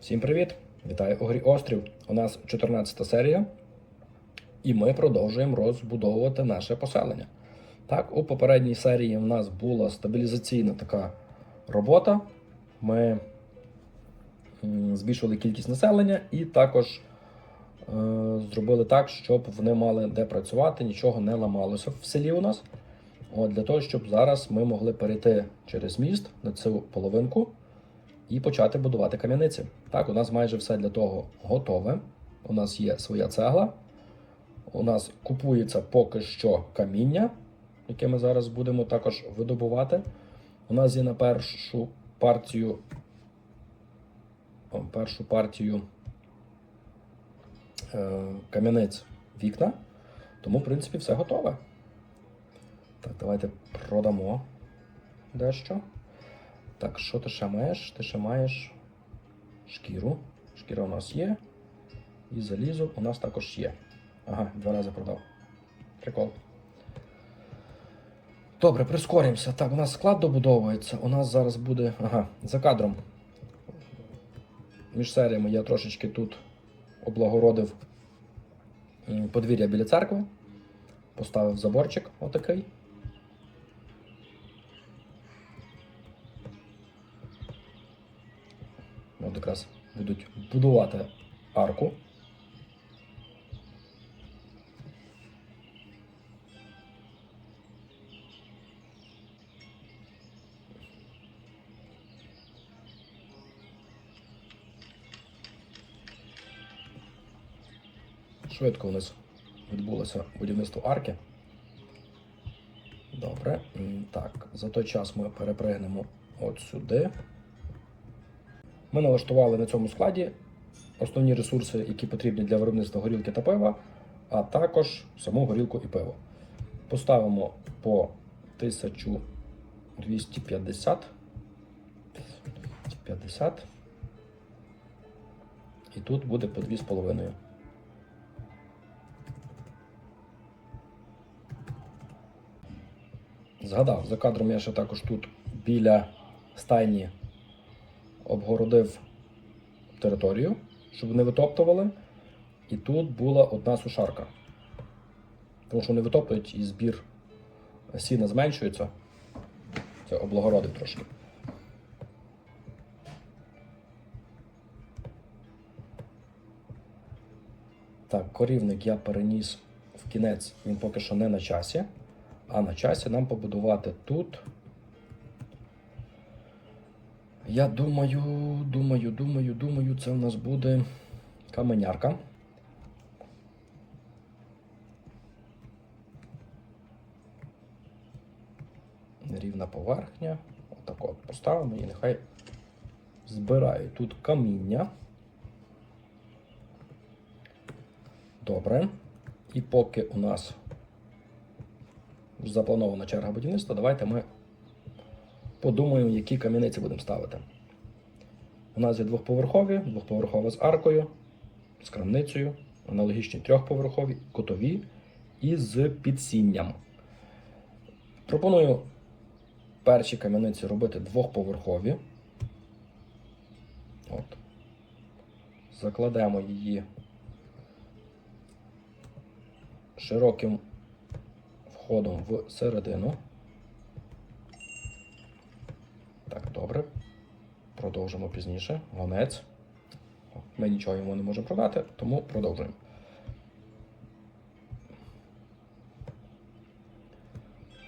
Всім привіт! Вітаю у грі Острів. У нас 14 серія, і ми продовжуємо розбудовувати наше поселення. Так, у попередній серії в нас була стабілізаційна така робота. Ми м, збільшували кількість населення і також е, зробили так, щоб вони мали де працювати, нічого не ламалося в селі у нас. От, для того, щоб зараз ми могли перейти через міст на цю половинку і почати будувати кам'яниці. Так, у нас майже все для того готове. У нас є своя цегла. У нас купується поки що каміння, яке ми зараз будемо також видобувати. У нас є на першу партію. Першу партію е, кам'яниць вікна. Тому, в принципі, все готове. Так, давайте продамо дещо. Так, що ти ще маєш? Ти ще маєш шкіру. Шкіра у нас є. І залізо у нас також є. Ага, два рази продав. Прикол. Добре, прискоримося. Так, у нас склад добудовується. У нас зараз буде. Ага, за кадром. Між серіями я трошечки тут облагородив подвір'я біля церкви. Поставив заборчик отакий. От якраз будуть будувати арку. Швидко у нас відбулося будівництво арки. Добре. Так, за той час ми перепригнемо от сюди. Ми налаштували на цьому складі основні ресурси, які потрібні для виробництва горілки та пива, а також саму горілку і пиво. Поставимо по 1250. 50. І тут буде по 2,5. Згадав, за кадром я ще також тут біля стайні обгородив територію, щоб не витоптували. І тут була одна сушарка. Тому що вони витоптують і збір сіна зменшується. Це облагородив трошки. Так, корівник я переніс в кінець, він поки що не на часі. А на часі нам побудувати тут. Я думаю, думаю, думаю, думаю, це в нас буде каменярка. Рівна поверхня. Отак от поставимо і нехай збираю тут каміння. Добре. І поки у нас запланована черга будівництва, давайте ми подумаємо, які кам'яниці будемо ставити. У нас є двохповерхові, двохповерхова з аркою, з крамницею, аналогічні трьохповерхові, кутові і з підсінням. Пропоную перші кам'яниці робити двохповерхові. От. Закладемо її широким входом в середину. Так, добре. Продовжимо пізніше. Гонець. Ми нічого йому не можемо продати, тому продовжуємо.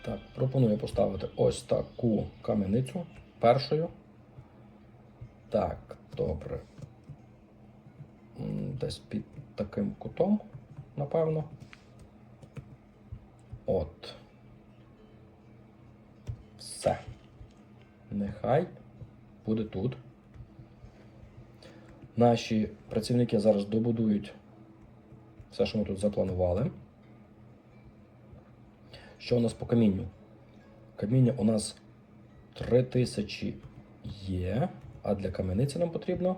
Так, пропоную поставити ось таку кам'яницю першою. Так, добре. Десь під таким кутом, напевно. От. Все. Нехай буде тут. Наші працівники зараз добудують все, що ми тут запланували. Що у нас по камінню? Каміння у нас 3000 є, а для кам'яниці нам потрібно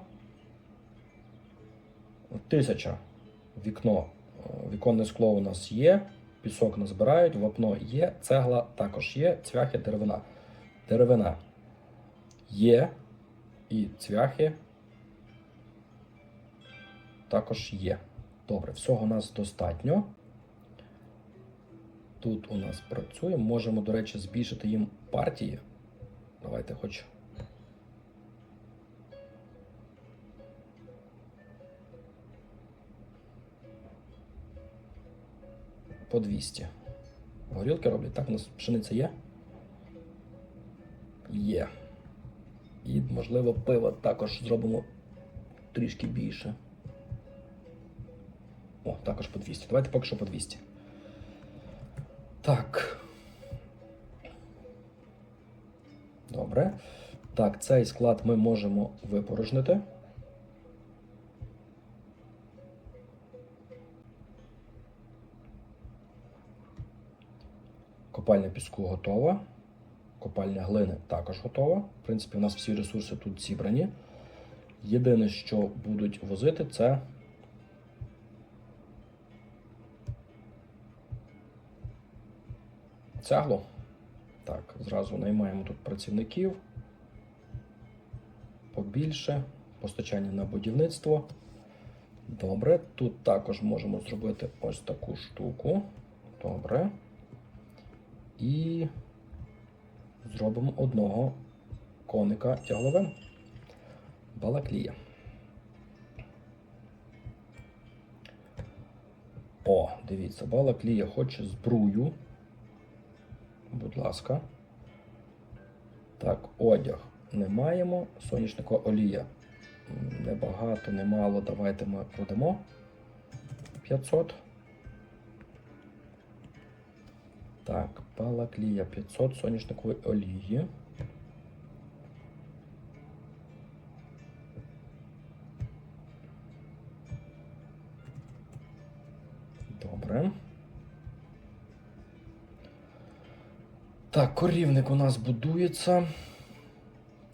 1000. Вікно, віконне скло у нас є, пісок назбирають, вапно є, цегла також є, цвяхи, деревина. Деревина є і цвяхи також є. Добре, всього у нас достатньо. Тут у нас працює. Можемо, до речі, збільшити їм партії. Давайте хоч. По 200. Горілки роблять. Так, у нас пшениця є? Є. І, можливо, пиво також зробимо трішки більше. О, також по 200. Давайте поки що по 200. Так. Добре. Так, цей склад ми можемо випорожнити. Копальня піску готова. Копальня глини також готова. В принципі, у нас всі ресурси тут зібрані. Єдине, що будуть возити, це цегло. Так, зразу наймаємо тут працівників. Побільше. Постачання на будівництво. Добре. Тут також можемо зробити ось таку штуку. Добре. І зробимо одного коника тягловим. Балаклія. О, дивіться, балаклія хоче збрую. Будь ласка. Так, одяг не маємо. Соняшникова олія. Небагато, немало. Давайте ми продамо 500. Так, балаклія 500 соняшникової олії. Добре. Так, корівник у нас будується.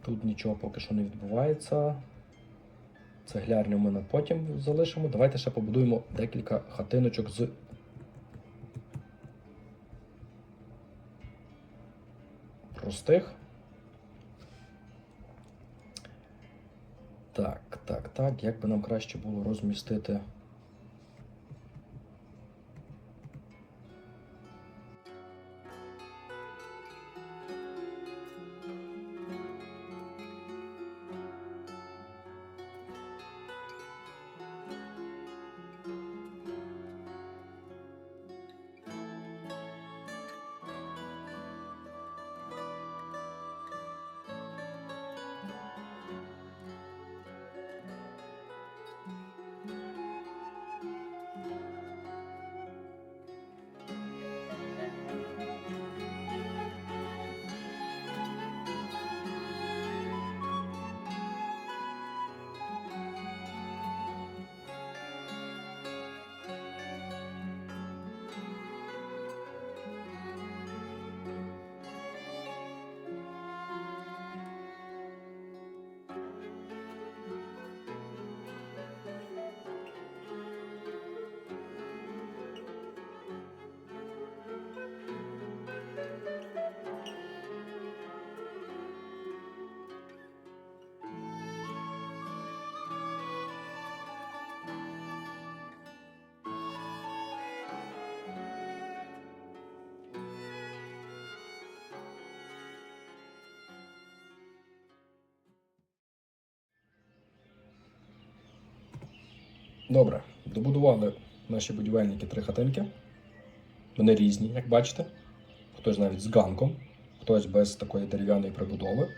Тут нічого поки що не відбувається. Цеглярню ми на потім залишимо. Давайте ще побудуємо декілька хатиночок з простих. Так, так, так. Як би нам краще було розмістити. Добре, добудували наші будівельники три хатинки. Вони різні, як бачите. Хтось навіть з ганком, хтось без такої дерев'яної прибудови.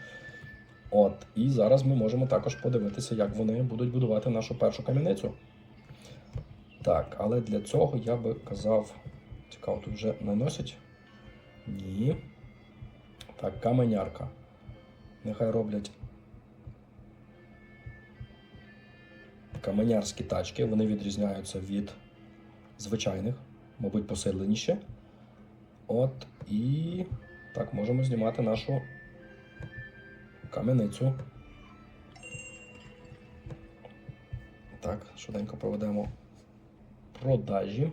От, і зараз ми можемо також подивитися, як вони будуть будувати нашу першу кам'яницю. Так, але для цього я би казав. Цікаво, тут вже наносять? Ні. Так, каменярка. Нехай роблять каменярські тачки, вони відрізняються від звичайних, мабуть, посиленіші. От і так, можемо знімати нашу кам'яницю. Так, швиденько проведемо продажі.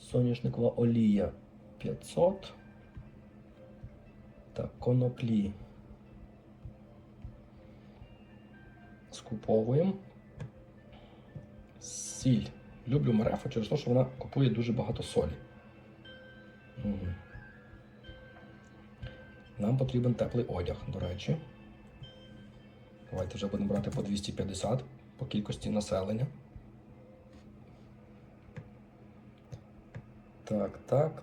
Соняшникова олія 500. Так, коноплі. Скуповуємо. Сіль. Люблю Мерефу через те, що вона купує дуже багато солі. Мгм. Нам потрібен теплий одяг, до речі. Давайте вже будемо брати по 250 по кількості населення. Так, так.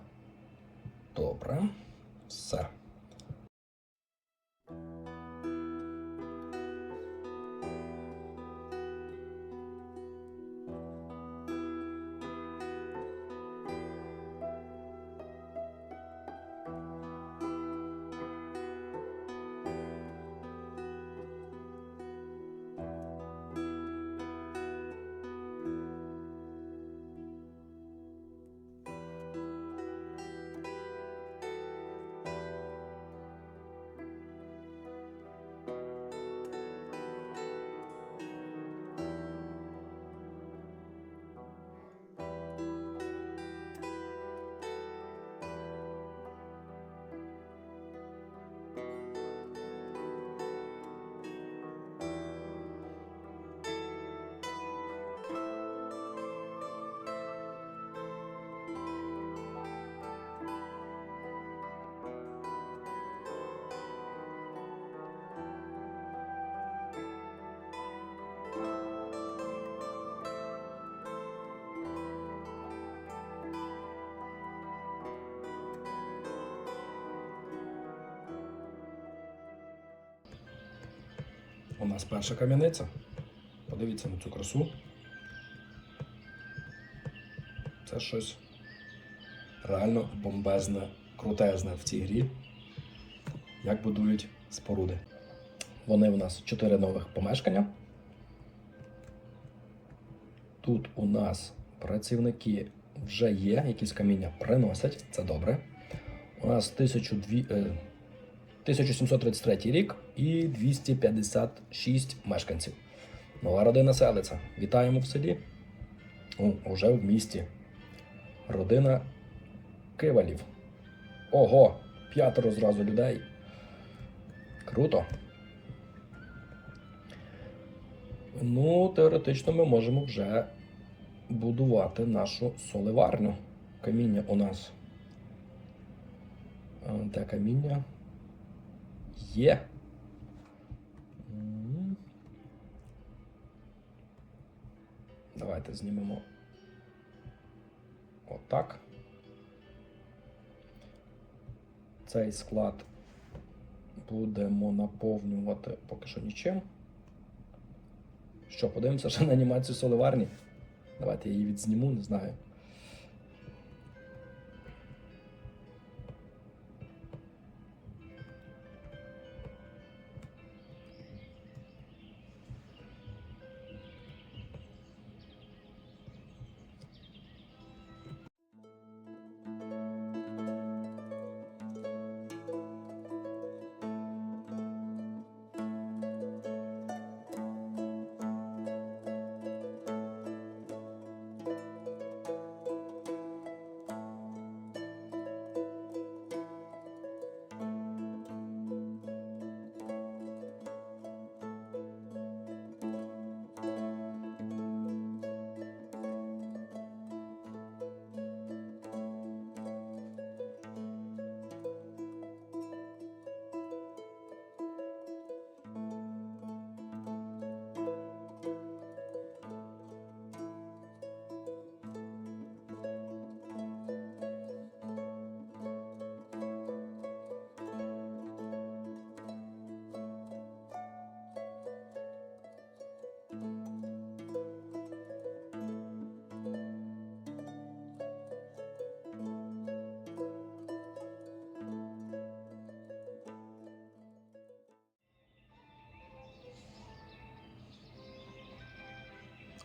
Добре. Все. У нас перша кам'яниця. Подивіться на цю красу. Це щось реально бомбезне, крутезне в цій грі. Як будують споруди. Вони в нас чотири нових помешкання. Тут у нас працівники вже є, якісь каміння приносять, це добре. У нас 1200, е, 1733 рік і 256 мешканців. Нова родина селиться. Вітаємо в селі. О, уже в місті. Родина Кивалів. Ого! П'ятеро зразу людей. Круто. Ну, теоретично ми можемо вже будувати нашу соливарню. Каміння у нас. Е, Де каміння? Є. Давайте знімемо отак. Цей склад будемо наповнювати поки що нічим. Що, подивимося ще на анімацію соливарні. Давайте я її відзніму, не знаю.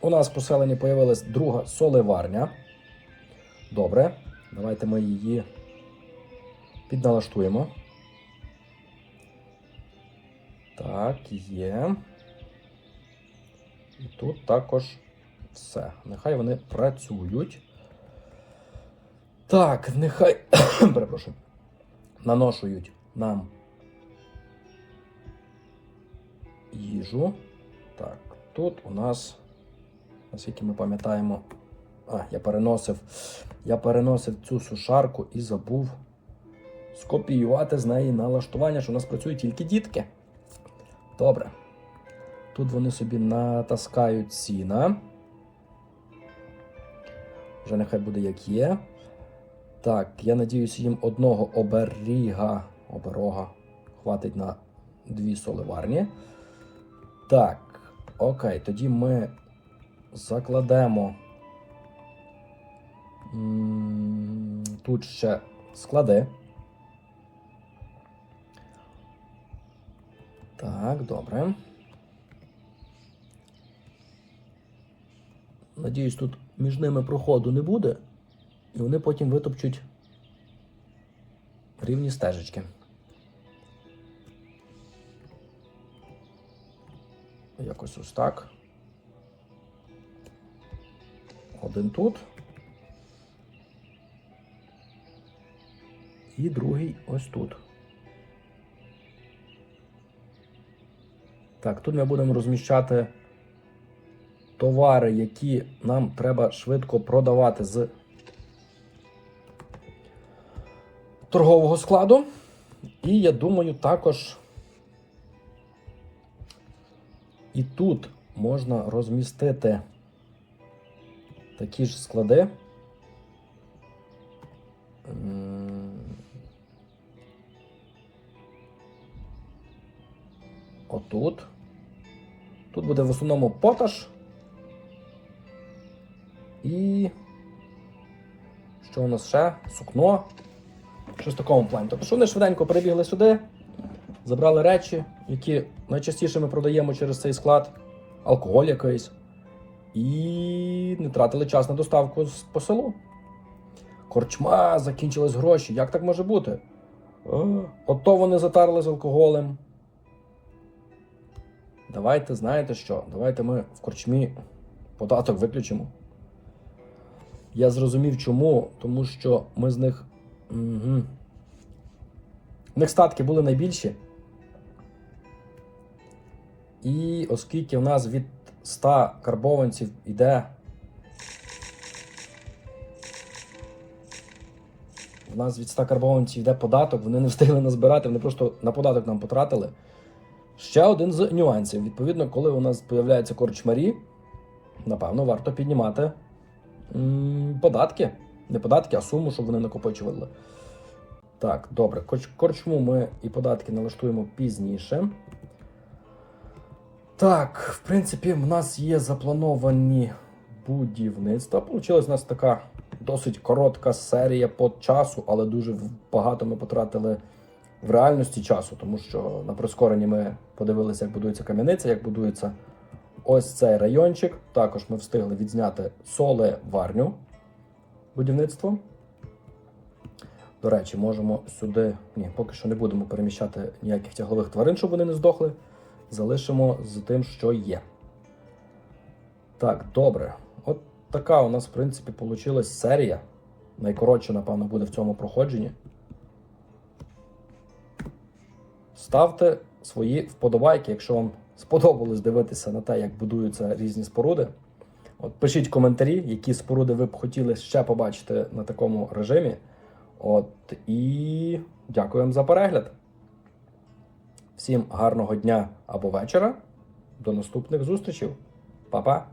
У нас в поселенні появилась друга соливарня. Добре, давайте ми її підналаштуємо. Так, є. І тут також все. Нехай вони працюють. Так, нехай. Перепрошую. Наношують нам їжу. Так, тут у нас наскільки ми пам'ятаємо. А, я переносив. Я переносив цю сушарку і забув скопіювати з неї налаштування, що у нас працюють тільки дітки. Добре. Тут вони собі натаскають сіна. Вже нехай буде як є. Так, я надіюся, їм одного оберіга, оберога хватить на дві соливарні. Так, окей, тоді ми закладемо. Тут ще склади. Так, добре. Надіюсь, тут між ними проходу не буде, і вони потім витопчуть рівні стежечки. Якось ось так. Один тут. І другий ось тут. Так, тут ми будемо розміщати товари, які нам треба швидко продавати з торгового складу. І я думаю, також і тут можна розмістити такі ж склади. Отут. Тут буде в основному поташ. І. Що у нас ще? Сукно. Щось в такому плані. Тобто, що вони швиденько прибігли сюди, забрали речі, які найчастіше ми продаємо через цей склад, алкоголь якийсь. І не тратили час на доставку по селу. Корчма, закінчились гроші. Як так може бути? О, ото вони затарили з алкоголем. Давайте, знаєте що? Давайте ми в корчмі податок виключимо. Я зрозумів чому, тому що ми з них. Угу. В них статки були найбільші. І оскільки в нас від 100 карбованців йде. В нас від 100 карбованців йде податок, вони не встигли назбирати, вони просто на податок нам потратили. Ще один з нюансів. Відповідно, коли у нас з'являються корчмарі, напевно, варто піднімати податки. Не податки, а суму, щоб вони накопичували. Так, добре. Корчму ми і податки налаштуємо пізніше. Так, в принципі, в нас є заплановані будівництва. Получилась у нас така досить коротка серія по часу, але дуже багато ми потратили в реальності часу, тому що на прискоренні ми подивилися, як будується кам'яниця, як будується ось цей райончик. Також ми встигли відзняти соле варню будівництво. До речі, можемо сюди. Ні, поки що не будемо переміщати ніяких тяглових тварин, щоб вони не здохли. Залишимо з тим, що є. Так, добре. От така у нас, в принципі, вийшла серія. Найкоротша, напевно, буде в цьому проходженні. Ставте свої вподобайки, якщо вам сподобалось дивитися на те, як будуються різні споруди. От пишіть коментарі, які споруди ви б хотіли ще побачити на такому режимі. От і дякуємо за перегляд. Всім гарного дня або вечора. До наступних зустрічей. Па-па!